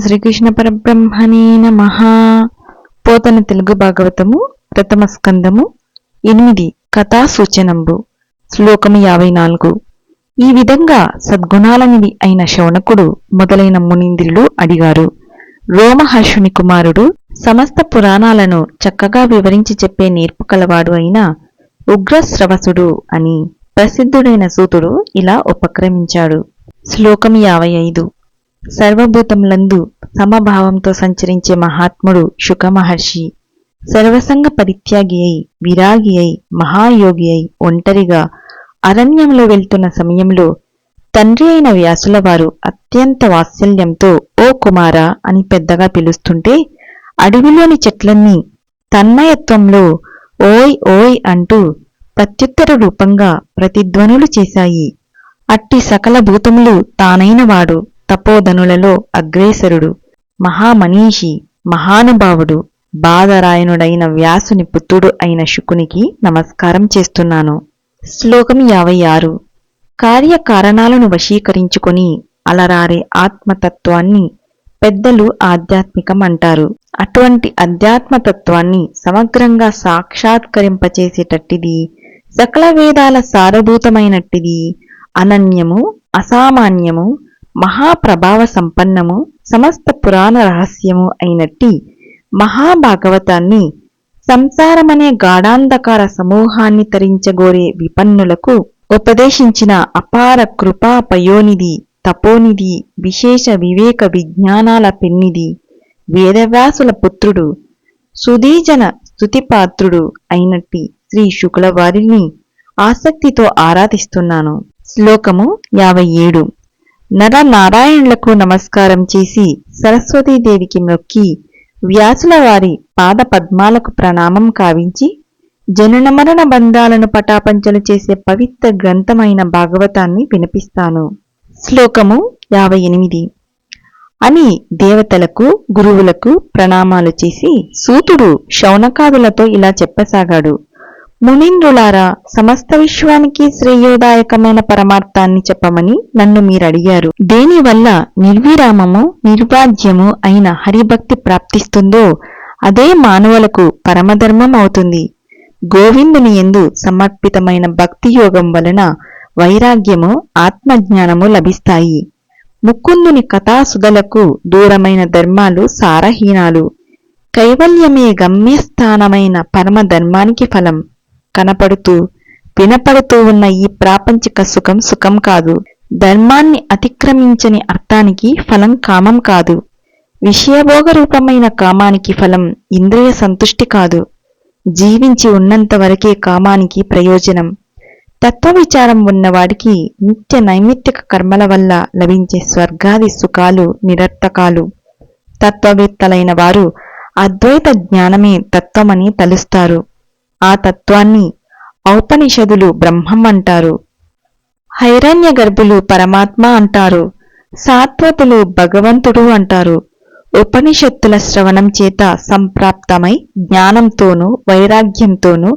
శ్రీకృష్ణ పరబ్రహ్మణే నమ. పోతన తెలుగు భాగవతము ప్రథమ స్కందము ఎనిమిది కథా సూచనంబు శ్లోకము యాభై నాలుగు. ఈ విధంగా సద్గుణాలనివి అయిన శౌనకుడు మొదలైన మునీంద్రులు అడిగారు. రోమహర్షుని కుమారుడు సమస్త పురాణాలను చక్కగా వివరించి చెప్పే నేర్పు కలవాడు అయిన ఉగ్రశ్రవసుడు అని ప్రసిద్ధుడైన సూతుడు ఇలా ఉపక్రమించాడు. శ్లోకం యాభై ఐదు. సర్వభూతములందు సమభావంతో సంచరించే మహాత్ముడు శుకమహర్షి. సర్వసంగ పరిత్యాగి అయి విరాగి అయి మహాయోగి అయి ఒంటరిగా అరణ్యంలో వెళ్తున్న సమయంలో తండ్రి అయిన వ్యాసుల వారు అత్యంత వాత్సల్యంతో ఓ కుమారా అని పెద్దగా పిలుస్తుంటే అడవిలోని చెట్లన్నీ తన్మయత్వంలో ఓయ్ ఓయ్ అంటూ ప్రత్యుత్తర రూపంగా ప్రతిధ్వనులు చేశాయి. అట్టి సకల భూతములు తానైనవాడు తపోధనులలో అగ్రేసరుడు మహామనీషి మహానుభావుడు బాధరాయణుడైన వ్యాసుని పుత్రుడు అయిన శుకునికి నమస్కారం చేస్తున్నాను. శ్లోకం యాభై ఆరు. కార్యకారణాలను వశీకరించుకొని అలరారే ఆత్మతత్వాన్ని పెద్దలు ఆధ్యాత్మికం అంటారు. అటువంటి అధ్యాత్మతత్వాన్ని సమగ్రంగా సాక్షాత్కరింపచేసేటట్టిది సకల వేదాల సారభూతమైనట్టిది అనన్యము అసామాన్యము మహాప్రభావ సంపన్నము సమస్త పురాణ రహస్యము అయినట్టి మహాభాగవతాన్ని సంసారమనే గాఢాంధకార సమూహాన్ని తరించగోరే విపన్నులకు ఉపదేశించిన అపార కృపా పయోనిధి తపోనిధి విశేష వివేక విజ్ఞానాల పెన్నిధి వేదవ్యాసుల పుత్రుడు సుదీజన స్తుతిపాత్రుడు అయినట్టి శ్రీ శుక్లవారిని ఆసక్తితో ఆరాధిస్తున్నాను. శ్లోకము యాభై ఏడు. నర నారాయణులకు నమస్కారం చేసి సరస్వతీదేవికి మొక్కి వ్యాసుల వారి పాద పద్మాలకు ప్రణామం కావించి జనన మరణ బంధాలను పటాపంచలు చేసే పవిత్ర గ్రంథమైన భాగవతాన్ని వినిపిస్తాను. శ్లోకము యాభై ఎనిమిది. అని దేవతలకు గురువులకు ప్రణామాలు చేసి సూతుడు శౌనకాదులతో ఇలా చెప్పసాగాడు. మునీంద్రులారా సమస్త విశ్వానికి శ్రేయోదాయకమైన పరమార్థాన్ని చెప్పమని నన్ను మీరడిగారు. దేనివల్ల నిర్విరామము నిర్వాజ్యము అయిన హరిభక్తి ప్రాప్తిస్తుందో అదే మానవులకు పరమధర్మం అవుతుంది. గోవిందుని ఎందు సమర్పితమైన భక్తి యోగం వలన వైరాగ్యము ఆత్మజ్ఞానము లభిస్తాయి. ముకుందుని కథాసుధలకు దూరమైన ధర్మాలు సారహీనాలు. కైవల్యమే గమ్యస్థానమైన పరమధర్మానికి ఫలం. కనపడుతూ వినపడుతూ ఉన్న ఈ ప్రాపంచిక సుఖం సుఖం కాదు. ధర్మాన్ని అతిక్రమించని అర్థానికి ఫలం కామం కాదు. విషయభోగ రూపమైన కామానికి ఫలం ఇంద్రియ సంతుష్టి కాదు. జీవించి ఉన్నంత వరకే కామానికి ప్రయోజనం. తత్వ విచారం ఉన్నవాడికి నిత్య నైమిత్తిక కర్మల వల్ల లభించే స్వర్గాది సుఖాలు నిరర్థకాలు. తత్వవేత్తలైన వారు అద్వైత జ్ఞానమే తత్వమని తలుస్తారు. ఆ తత్వాన్ని ఔపనిషదులు బ్రహ్మం అంటారు. హైరణ్య గర్భులు పరమాత్మ అంటారు. సాత్వతులు భగవంతుడు అంటారు. ఉపనిషత్తుల శ్రవణం చేత సంప్రాప్తమై జ్ఞానంతోనూ వైరాగ్యంతోనూ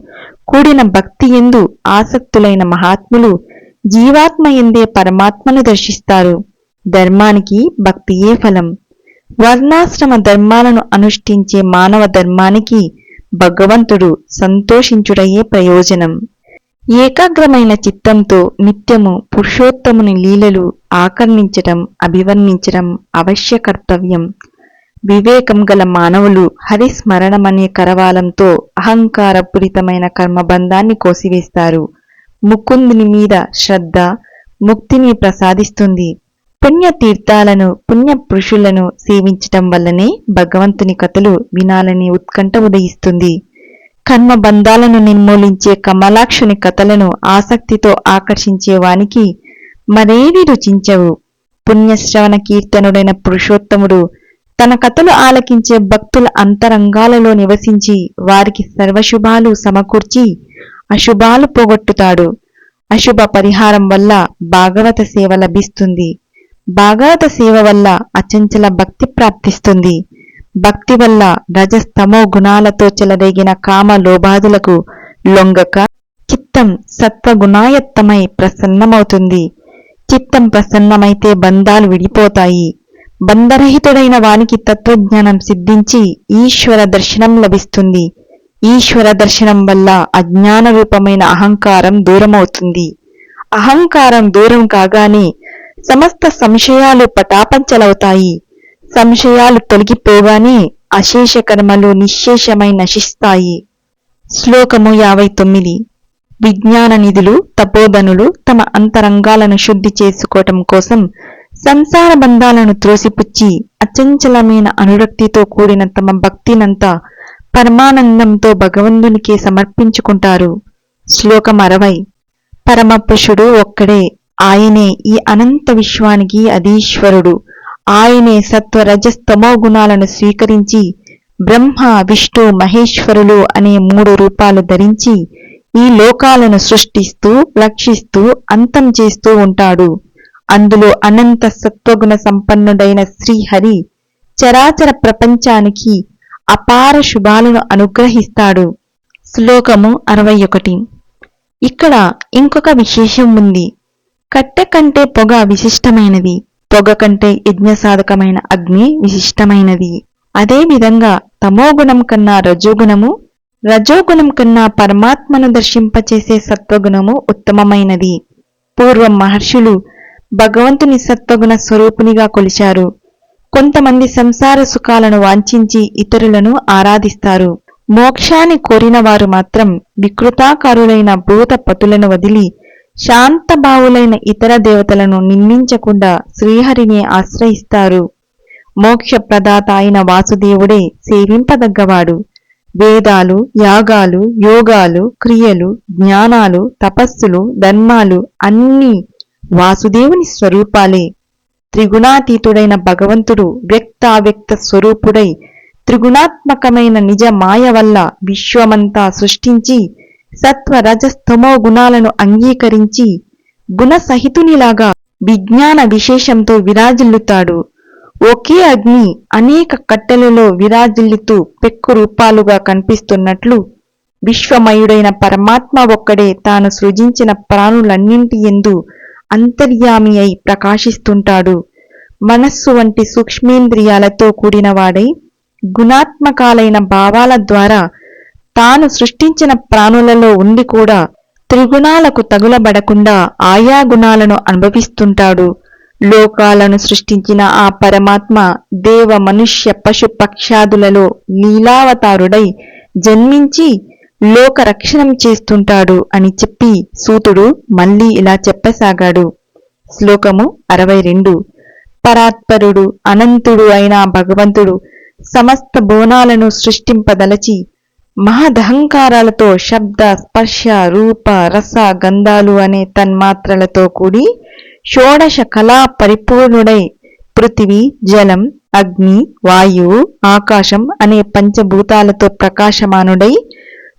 కూడిన భక్తి ఎందు ఆసక్తులైన మహాత్ములు జీవాత్మ ఎందే పరమాత్మను దర్శిస్తారు. ధర్మానికి భక్తియే ఫలం. వర్ణాశ్రమ ధర్మాలను అనుష్ఠించే మానవ ధర్మానికి భగవంతుడు సంతోషించుడయే ప్రయోజనం. ఏకాగ్రమైన చిత్తంతో నిత్యము పురుషోత్తముని లీలలు ఆకర్ణించటం అభివర్ణించటం అవశ్య కర్తవ్యం. వివేకం గల మానవులు హరిస్మరణమనే కరవాలంతో అహంకారపూరితమైన కర్మబంధాన్ని కోసివేస్తారు. ముకుందుని మీద శ్రద్ధ ముక్తిని ప్రసాదిస్తుంది. పుణ్యతీర్థాలను పుణ్య పురుషులను సేవించటం వల్లనే భగవంతుని కథలు వినాలని ఉత్కంఠ ఉదయిస్తుంది. కర్మబంధాలను నిర్మూలించే కమలాక్షుని కథలను ఆసక్తితో ఆకర్షించే వానికి మరేవి రుచించవు. పుణ్యశ్రవణ కీర్తనుడైన పురుషోత్తముడు తన కథలు ఆలకించే భక్తుల అంతరంగాలలో నివసించి వారికి సర్వశుభాలు సమకూర్చి అశుభాలు పోగొట్టుతాడు. అశుభ పరిహారం వల్ల భాగవత సేవ లభిస్తుంది. భాగవత సేవ వల్ల అచంచల భక్తి ప్రాప్తిస్తుంది. భక్తి వల్ల రజస్తమో గుణాలతో చెలరేగిన కామ లోబాదులకు లొంగక చిత్తం సత్వగుణాయత్తమై ప్రసన్నమవుతుంది. చిత్తం ప్రసన్నమైతే బంధాలు విడిపోతాయి. బంధరహితుడైన వానికి తత్వజ్ఞానం సిద్ధించి ఈశ్వర దర్శనం లభిస్తుంది. ఈశ్వర దర్శనం వల్ల అజ్ఞాన రూపమైన అహంకారం దూరమవుతుంది. అహంకారం దూరం కాగానే సమస్త సంశయాలు పటాపంచలవుతాయి. సంశయాలు తొలగిపోగానే అశేష కర్మలు నిశ్శేషమై నశిస్తాయి. శ్లోకము యాభై తొమ్మిది. విజ్ఞాన నిధులు తపోధనులు తమ అంతరంగాలను శుద్ధి చేసుకోవటం కోసం సంసార బంధాలను త్రోసిపుచ్చి అచంచలమైన అనురక్తితో కూడిన తమ భక్తినంతా పరమానందంతో భగవంతునికి సమర్పించుకుంటారు. శ్లోకం అరవై. పరమపురుషుడు ఒక్కడే ఆయనే ఈ అనంత విశ్వానికి అధీశ్వరుడు. ఆయనే సత్వరజస్తమో గుణాలను స్వీకరించి బ్రహ్మ విష్ణు మహేశ్వరులు అనే మూడు రూపాలు ధరించి ఈ లోకాలను సృష్టిస్తూ రక్షిస్తూ అంతం చేస్తూ ఉంటాడు. అందులో అనంత సత్వగుణ సంపన్నుడైన శ్రీహరి చరాచర ప్రపంచానికి అపార శుభాలను అనుగ్రహిస్తాడు. శ్లోకము అరవై ఒకటి. ఇక్కడ ఇంకొక విశేషం ఉంది. కట్టె కంటే పొగ విశిష్టమైనది. పొగ కంటే యజ్ఞ సాధకమైన అగ్ని విశిష్టమైనది. అదే విధంగా తమోగుణం కన్నా రజోగుణము రజోగుణం కన్నా పరమాత్మను దర్శింపచేసే సత్వగుణము ఉత్తమమైనది. పూర్వం మహర్షులు భగవంతుని సత్వగుణ స్వరూపునిగా కొలిచారు. కొంతమంది సంసార సుఖాలను వాంఛించి ఇతరులను ఆరాధిస్తారు. మోక్షాన్ని కోరిన వారు మాత్రం వికృతాకారులైన భూత పతులను వదిలి శాంతభావులైన ఇతర దేవతలను నిందించకుండా శ్రీహరిని ఆశ్రయిస్తారు. మోక్ష ప్రదాత అయిన వాసుదేవుడే సేవింపదగ్గవాడు. వేదాలు యాగాలు యోగాలు క్రియలు జ్ఞానాలు తపస్సులు ధర్మాలు అన్నీ వాసుదేవుని స్వరూపాలే. త్రిగుణాతీతుడైన భగవంతుడు వ్యక్తావ్యక్త స్వరూపుడై త్రిగుణాత్మకమైన నిజ మాయ వల్ల విశ్వమంతా సృష్టించి సత్వ రజస్తమో గుణాలను అంగీకరించి గుణసహితునిలాగా విజ్ఞాన విశేషంతో విరాజిల్లుతాడు. ఒకే అగ్ని అనేక కట్టెలలో విరాజిల్లుతూ పెక్కు రూపాలుగా కనిపిస్తున్నట్లు విశ్వమయుడైన పరమాత్మ ఒక్కడే తాను సృజించిన ప్రాణులన్నింటి ఎందు అంతర్యామి అయి ప్రకాశిస్తుంటాడు. మనస్సు వంటి సూక్ష్మేంద్రియాలతో కూడినవాడై గుణాత్మకాలైన భావాల ద్వారా తాను సృష్టించిన ప్రాణులలో ఉండి కూడా త్రిగుణాలకు తగులబడకుండా ఆయా గుణాలను అనుభవిస్తుంటాడు. లోకాలను సృష్టించిన ఆ పరమాత్మ దేవ మనుష్య పశు పక్షాదులలో లీలావతారుడై జన్మించి లోక రక్షణం చేస్తుంటాడు అని చెప్పి సూతుడు మళ్ళీ ఇలా చెప్పసాగాడు. శ్లోకము అరవై రెండు. పరాత్పరుడు అనంతుడు అయిన భగవంతుడు సమస్త బోనాలను సృష్టింపదలచి మహదహంకారాలతో శబ్ద స్పర్శ రూప రస గంధాలు అనే తన్మాత్రలతో కూడి షోడశ కళా పరిపూర్ణుడై పృథివీ జలం అగ్ని వాయువు ఆకాశం అనే పంచభూతాలతో ప్రకాశమానుడై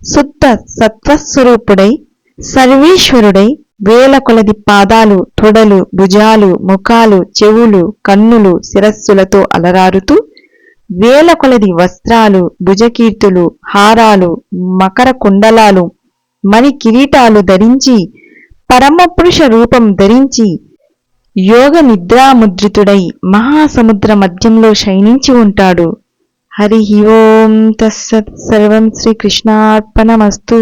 శుద్ధ సత్వస్వరూపుడై సర్వేశ్వరుడై వేల కొలది పాదాలు తొడలు భుజాలు ముఖాలు చెవులు కన్నులు శిరస్సులతో అలరారుతూ వేల కొలది వస్త్రాలు భుజకీర్తులు హారాలు మకర కుండలాలు మణి కిరీటాలు ధరించి పరమపురుష రూపం ధరించి యోగ నిద్రాముద్రితుడై మహాసముద్ర మధ్యంలో శయనించి ఉంటాడు. హరి ఓం తస్సత్ సర్వం శ్రీకృష్ణార్పణమస్తు